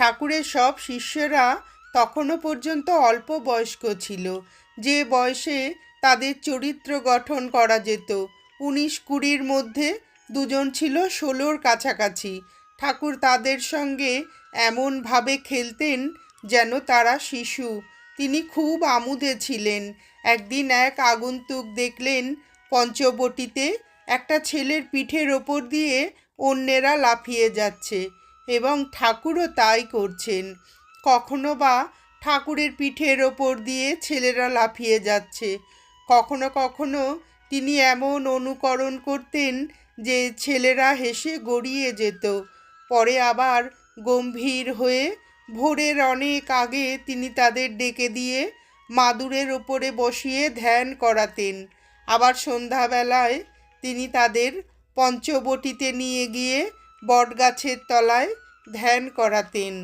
ঠাকুরের সব শিষ্যরা তখনও পর্যন্ত অল্প বয়স্ক ছিল। যে বয়সে তাদের চরিত্র গঠন করা যেত, উনিশ কুড়ির মধ্যে দুজন ছিল ষোলোর কাছাকাছি। ঠাকুর তাদের সঙ্গে এমনভাবে খেলতেন যেন তারা শিশু। তিনি খুব আমুদে ছিলেন। একদিন এক আগন্তুক দেখলেন পঞ্চবটিতে একটা ছেলের পিঠের ওপর দিয়ে অন্যেরা লাফিয়ে যাচ্ছে। এবং ঠাকুরও তাই করছেন। কখনো বা ঠাকুরের পিঠের ওপর দিয়ে ছেলেরা লাফিয়ে যাচ্ছে। কখনো কখনো তিনি এমন অনুকরণ করতেন যে ছেলেরা হেসে গড়িয়ে যেত। পরে আবার গম্ভীর হয়ে ভোরের অনেক আগে তিনি তাদের ডেকে দিয়ে মাদুরের ওপরে বসিয়ে ধ্যান করাতেন। আবার সন্ধ্যাবেলায় তিনি তাদের পঞ্চবটিতে নিয়ে গিয়ে বটগাছের তলায় ধ্যান করাতেন।